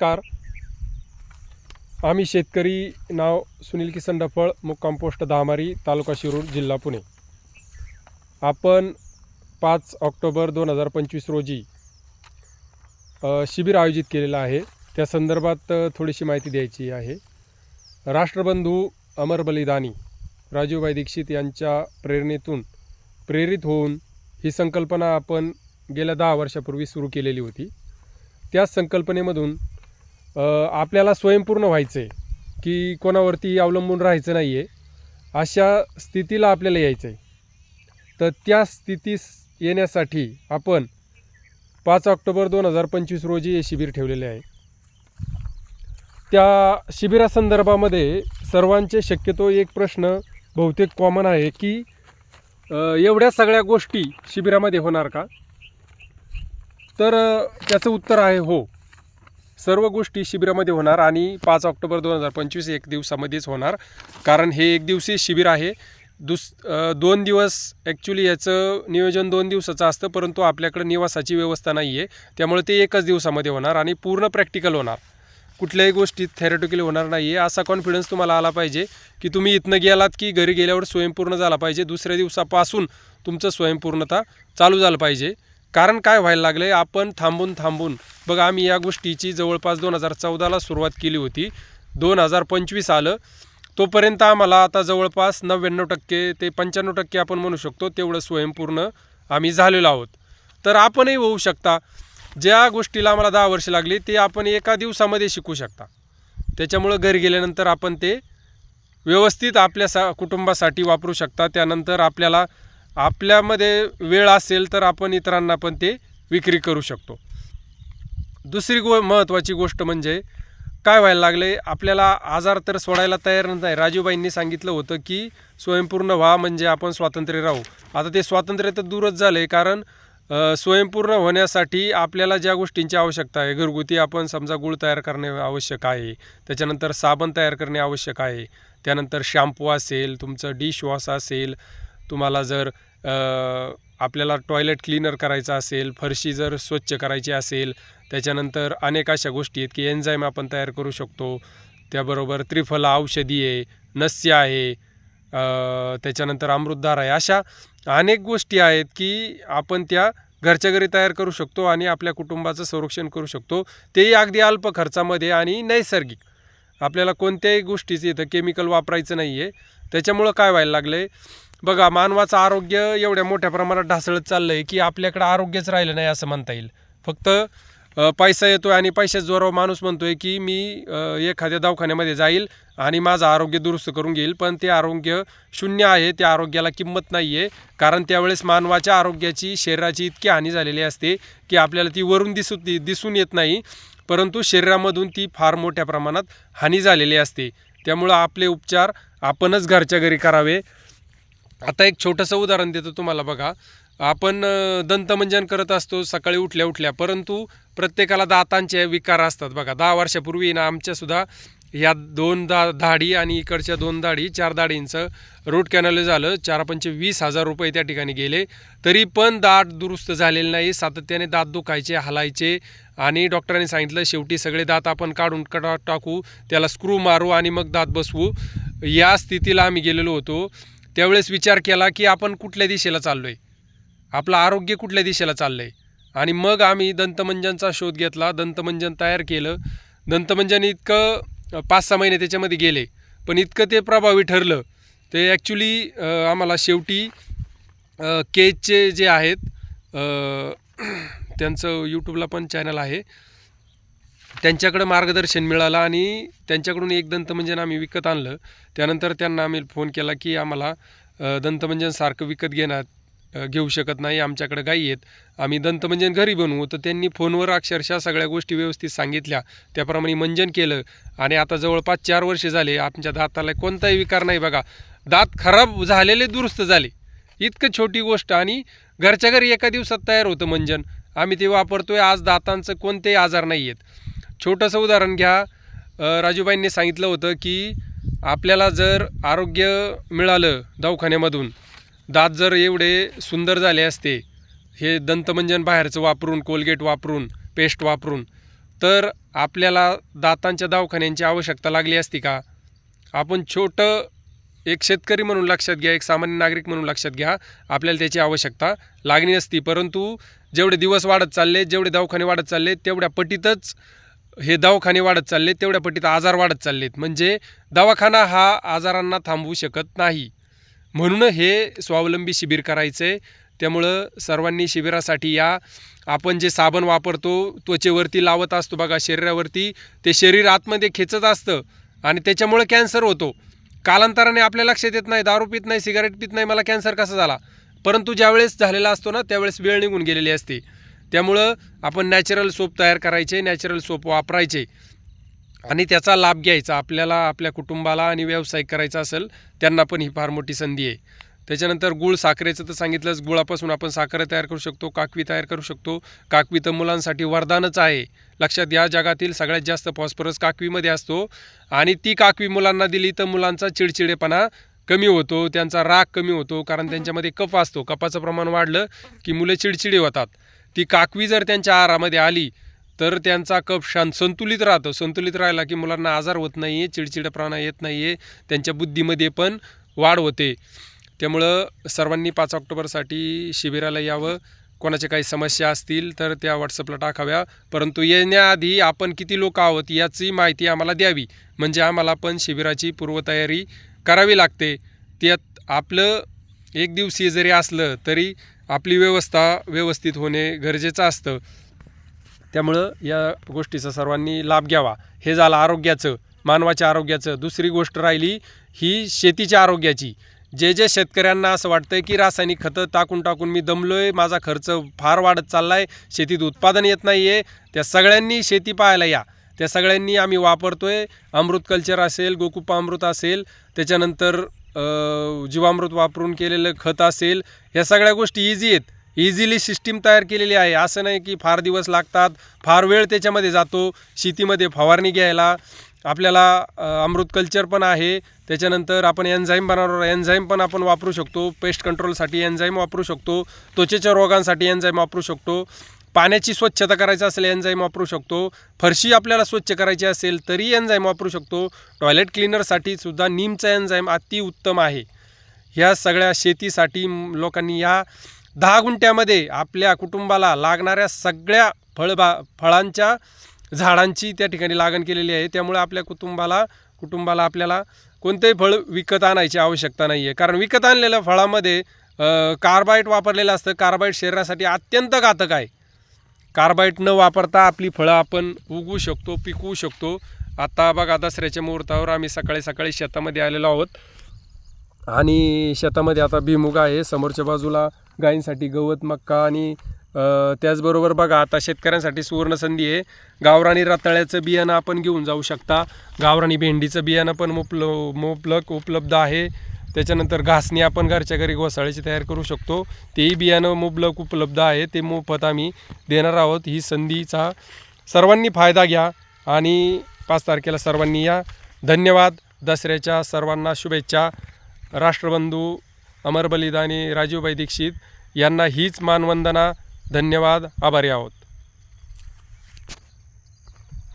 Car आम्ही शेतकरी नाव सुनील किसन डफळ मुक्काम पोस्ट दहामारी तालुका शिरूर जिल्हा पुणे. आपण पाच ऑक्टोबर दोन हजार पंचवीस रोजी शिबिर आयोजित केलेलं आहे. त्या संदर्भात थोडीशी माहिती द्यायची आहे. राष्ट्रबंधू अमर बलिदानी राजूभाई दीक्षित यांच्या प्रेरणेतून प्रेरित होऊन ही संकल्पना आपण गेल्या दहा वर्षापूर्वी सुरू केलेली होती. त्याच संकल्पनेमधून आपल्याला स्वयंपूर्ण व्हायचं आहे की कोणावरती अवलंबून राहायचं नाही आहे अशा स्थितीला आपल्याला यायचं आहे तर त्या स्थितीस येण्यासाठी आपण पाच ऑक्टोबर दोन हजार पंचवीस रोजी हे शिबिर ठेवलेले आहे. त्या शिबिरासंदर्भामध्ये सर्वांचे शक्यतो एक प्रश्न बहुतेक कॉमन आहे की एवढ्या सगळ्या गोष्टी शिबिरामध्ये होणार का? तर त्याचं उत्तर आहे हो. सर्व गोष्टी शिबिरामध्ये होणार आणि पाच ऑक्टोबर दोन हजार पंचवीस एक दिवसामध्येच होणार. कारण हे एक दिवसीय शिबिर आहे. दुस दोन दिवस ॲक्च्युली याचं नियोजन दोन दिवसाचं असतं परंतु आपल्याकडे निवासाची व्यवस्था नाही आहे त्यामुळे ते एकच दिवसामध्ये होणार आणि पूर्ण प्रॅक्टिकल होणार. कुठल्याही गोष्टीत थेरॅटिकली होणार नाही आहे असा कॉन्फिडन्स तुम्हाला आला पाहिजे की तुम्ही इथनं गेलात की घरी गेल्यावर स्वयंपूर्ण झाला पाहिजे. दुसऱ्या दिवसापासून तुमचं स्वयंपूर्णता चालू झालं पाहिजे. कारण काय व्हायला लागलं? आहे आपण थांबून थांबून बघा आम्ही या गोष्टीची जवळपास दोन हजार चौदाला सुरुवात केली होती. दोन हजार पंचवीस आलं. तोपर्यंत आम्हाला आता जवळपास नव्याण्णव टक्के ते पंच्याण्णव टक्के आपण म्हणू शकतो तेवढं स्वयंपूर्ण आम्ही झालेलो आहोत. तर आपणही होऊ शकता. ज्या गोष्टीला आम्हाला दहा वर्ष लागली ते आपण एका दिवसामध्ये शिकू शकता. त्याच्यामुळं घरी गेल्यानंतर आपण ते व्यवस्थित आपल्या सा कुटुंबासाठी वापरू शकता. त्यानंतर आपल्याला आपल्यामध्ये वेळ असेल तर आपण इतरांना पण ते विक्री करू शकतो. दुसरी गो महत्त्वाची गोष्ट म्हणजे काय व्हायला लागले आपल्याला आजार तर सोडायला तयार नाही. राजूबाईंनी सांगितलं होतं की स्वयंपूर्ण व्हा म्हणजे आपण स्वातंत्र्य राहू. आता ते स्वातंत्र्य तर दूरच झालं आहे कारण स्वयंपूर्ण होण्यासाठी आपल्याला ज्या गोष्टींची आवश्यकता आहे घरगुती आपण समजा गुळ तयार करणे आवश्यक आहे त्याच्यानंतर साबण तयार करणे आवश्यक आहे त्यानंतर शॅम्पू असेल तुमचं डिशवॉश असेल तुम्हाला जर आपल्याला टॉयलेट क्लीनर करायचं असेल फरशी जर स्वच्छ करायची असेल त्याच्यानंतर अनेक अशा गोष्टी आहेत की एन्झाईम आपण तयार करू शकतो. त्याबरोबर त्रिफला औषधी आहे नस्य आहे त्याच्यानंतर अमृतधार आहे. अशा अनेक गोष्टी आहेत की आपण त्या घरच्या घरी तयार करू शकतो आणि आपल्या कुटुंबाचं संरक्षण करू शकतो. तेही अगदी अल्प खर्चामध्ये आणि नैसर्गिक. आपल्याला कोणत्याही गोष्टीचं इथं केमिकल वापरायचं नाही आहे त्याच्यामुळं काय व्हायला लागलं आहे बघा मानवाचं आरोग्य एवढ्या मोठ्या प्रमाणात ढासळत चाललं आहे की आपल्याकडं आरोग्यच राहिलं नाही असं म्हणता येईल. फक्त पैसा येतो आणि पैशाच जोरावर माणूस म्हणतोय की मी एखाद्या दवाखान्यामध्ये जाईल आणि माझं आरोग्य दुरुस्त करून घेईल पण ते आरोग्य शून्य आहे त्या आरोग्याला किंमत नाही आहे कारण त्यावेळेस मानवाच्या आरोग्याची शरीराची इतकी हानी झालेली असते की आपल्याला ती वरून दिसू दिसून येत नाही. परंतु शरीरामधून ती फार मोठ्या प्रमाणात हानी झालेली असते. त्यामुळं आपले उपचार आपणच घरच्या घरी करावे. आता एक छोटंसं उदाहरण देतो तुम्हाला बघा. आपण दंतमंजन करत असतो सकाळी उठल्या उठल्या. परंतु प्रत्येकाला दातांचे विकार असतात बघा. दहा वर्षापूर्वी ना आमच्यासुद्धा या दोन दा धाडी आणि इकडच्या दोन दाढी चार दाढींचं रूट कॅनल झालं. चार पंचे वीस हजार रुपये त्या ठिकाणी गेले. तरी पण दात दुरुस्त झालेले नाही. सातत्याने दात दुखायचे हलायचे आणि डॉक्टरांनी सांगितलं शेवटी सगळे दात आपण काढून कटा टाकू त्याला स्क्रू मारू आणि मग दात बसवू. या स्थितीला आम्ही गेलेलो होतो. त्यावेळेस विचार केला की आपण कुठल्या दिशेला चाललो आहे आपलं आरोग्य कुठल्या दिशेला चाललं आहे आणि मग आम्ही दंतमंजनचा शोध घेतला. दंतमंजन तयार केलं. दंतमंजन इतकं पाच सहा महिने त्याच्यामध्ये गेले. पण इतकं ते प्रभावी ठरलं. ते ॲक्च्युली आम्हाला शेवटी केचचे जे आहेत त्यांचं यूट्यूबला पण चॅनल आहे. त्यांच्याकडं मार्गदर्शन मिळालं आणि त्यांच्याकडून एक दंतमंजन आम्ही विकत आणलं. त्यानंतर त्यांना आम्ही फोन केला की आम्हाला दंतमंजन सारखं विकत घेण्यात घेऊ शकत नाही आमच्याकडे गाई आहेत. आम्ही दंतमंजन घरी बनवू. तर त्यांनी फोनवर अक्षरशः सगळ्या गोष्टी व्यवस्थित सांगितल्या. त्याप्रमाणे मंजन केलं आणि आता जवळपास चार वर्ष झाले आमच्या दाताला कोणताही विकार नाही बघा. दात खराब झालेले दुरुस्त झाले. इतकं छोटी गोष्ट आणि घरच्या घरी एका दिवसात तयार होतं मंजन. आम्ही ते वापरतोय. आज दातांचं कोणतेही आजार नाही आहेत छोटंसं उदाहरण घ्या. राजूबाईंनी सांगितलं होतं की आपल्याला जर आरोग्य मिळालं दवाखान्यामधून दात जर एवढे सुंदर झाले असते हे दंतमंजन बाहेरचं वापरून कोलगेट वापरून पेस्ट वापरून तर आपल्याला दातांच्या दवाखान्यांची आवश्यकता लागली असती का? आपण छोटं एक शेतकरी म्हणून लक्षात घ्या एक सामान्य नागरिक म्हणून लक्षात घ्या. आपल्याला त्याची आवश्यकता लागली असती परंतु जेवढे दिवस वाढत चालले जेवढे दवाखाने वाढत चालले तेवढ्या पटीतच हे दवाखाने वाढत चालले तेवढ्या पटीत आजार वाढत चाललेत. म्हणजे दवाखाना हा आजारांना थांबवू शकत नाही. म्हणून हे स्वावलंबी शिबिर करायचं आहे त्यामुळं सर्वांनी शिबिरासाठी या. आपण जे साबण वापरतो त्वचेवरती लावत असतो बघा शरीरावरती. ते शरीर आतमध्ये खेचत असतं आणि त्याच्यामुळे कॅन्सर होतो. कालांतराने आपल्या लक्षात येत नाही दारू पित नाही सिगारेट पित नाही मला कॅन्सर कसा झाला? परंतु ज्यावेळेस झालेला असतो ना त्यावेळेस वेळ निघून गेलेली असते. त्यामुळं आपण नॅचरल सोप तयार करायचे नॅचरल सोप वापरायचे. आणि त्याचा लाभ घ्यायचा. आपल्याला आपल्या कुटुंबाला आणि व्यवसाय करायचा असेल त्यांना पण ही फार मोठी संधी आहे. त्याच्यानंतर गुळ साखरेचं तर सांगितलंच गुळापासून आपण साखर तयार करू शकतो काकवी तयार करू शकतो. काकवी तर मुलांसाठी वरदानच आहे. लक्षात या जगातील सगळ्यात जास्त फॉस्फरस काकवीमध्ये असतो. आणि ती काकवी मुलांना दिली तर मुलांचा चिडचिडेपणा कमी होतो त्यांचा राग कमी होतो कारण त्यांच्यामध्ये कफ असतो. कफाचं प्रमाण वाढलं की मुलं चिडचिडे होतात. ती काकवी जर त्यांच्या आहारामध्ये आली तर त्यांचा कफ शांत संतुलित राहतो. संतुलित राहिला की मुलांना आजार होत नाही आहे चिडचिडपणा येत नाही आहे त्यांच्या बुद्धीमध्ये पण वाढ होते. त्यामुळं सर्वांनी पाच ऑक्टोबरसाठी शिबिराला यावं. कोणाच्या काही समस्या असतील तर त्या व्हॉट्सअपला टाकाव्या. परंतु येण्याआधी आपण किती लोक आहोत याची माहिती आम्हाला द्यावी. म्हणजे आम्हाला पण शिबिराची पूर्वतयारी करावी लागते. त्यात आपलं एक दिवसीय जरी असलं तरी आपली व्यवस्था व्यवस्थित होणे गरजेचं असतं. त्यामुळं या गोष्टीचा सर्वांनी लाभ घ्यावा. हे झालं आरोग्याचं मानवाच्या आरोग्याचं. दुसरी गोष्ट राहिली ही शेतीच्या आरोग्याची. जे जे शेतकऱ्यांना असं वाटतंय की रासायनिक खतं टाकून टाकून मी दमलो आहे माझा खर्च फार वाढत चालला आहे शेतीत उत्पादन येत नाही आहे त्या सगळ्यांनी शेती पाहायला या. त्या सगळ्यांनी आम्ही वापरतो आहे अमृत कल्चर असेल गोकुप्पा अमृत असेल त्याच्यानंतर जीवामृत वापरून केलेलं खत असेल ह्या सगळ्या गोष्टी इझी आहेत. इझिली सिस्टीम तयार केलेली आहे. असं नाही की फार दिवस लागतात फार वेळ त्याच्यामध्ये जातो शेतीमध्ये फवारणी घ्यायला. आपल्याला अमृत कल्चर पण आहे. त्याच्यानंतर आपण एन्झाईम बनवणार एन्झाईम पण आपण वापरू शकतो. पेस्ट कंट्रोलसाठी एन्झाईम वापरू शकतो. त्वचेच्या रोगांसाठी एन्झाईम वापरू शकतो. पाण्याची स्वच्छता करायचं असेल एन्झाईम वापरू शकतो. फरशी आपल्याला स्वच्छ करायची असेल तरी एन्झाईम वापरू शकतो. टॉयलेट क्लिनरसाठी सुद्धा नीमचा एन्झाईम अतिउत्तम आहे. ह्या सगळ्या शेतीसाठी लोकांनी या दहा गुंठ्यामध्ये आपल्या कुटुंबाला लागणाऱ्या सगळ्या फळबा फळांच्या झाडांची त्या ठिकाणी लागण केलेली आहे. त्यामुळे आपल्या कुटुंबाला कुटुंबाला आपल्याला कोणतेही फळ विकत आणायची आवश्यकता नाही आहे कारण विकत आणलेल्या फळामध्ये कार्बाईट वापरलेलं असतं. कार्बाईट शरीरासाठी अत्यंत घातक आहे. कार्बाईट न वापरता आपली फळं आपण उगवू शकतो पिकवू शकतो. आता बघा दसऱ्याच्या मुहूर्तावर आम्ही सकाळी सकाळी शेतामध्ये आलेलो आहोत. आणि शेतामध्ये आता भीमुग आहे. समोरच्या बाजूला गायींसाठी गवत मक्का आणि त्याचबरोबर बघा आता शेतकऱ्यांसाठी सुवर्णसंधी आहे. गावराणी रताळ्याचं बियाणं आपण घेऊन जाऊ शकता. गावराणी भेंडीचं बियाणं पण मुपल मुबलक उपलब्ध आहे. त्याच्यानंतर घासणी आपण घरच्या घरी घोसाळ्याची तयार करू शकतो. तेही बियाणं मुबलक उपलब्ध आहे. ते मोफत आम्ही देणार आहोत. ही संधीचा सर्वांनी फायदा घ्या आणि पाच तारखेला सर्वांनी या. धन्यवाद. दसऱ्याच्या सर्वांना शुभेच्छा. राष्ट्रबंधू अमर बलिदानी राजीवभाई दीक्षित यांना हीच मानवंदना. धन्यवाद. आभारी आहोत.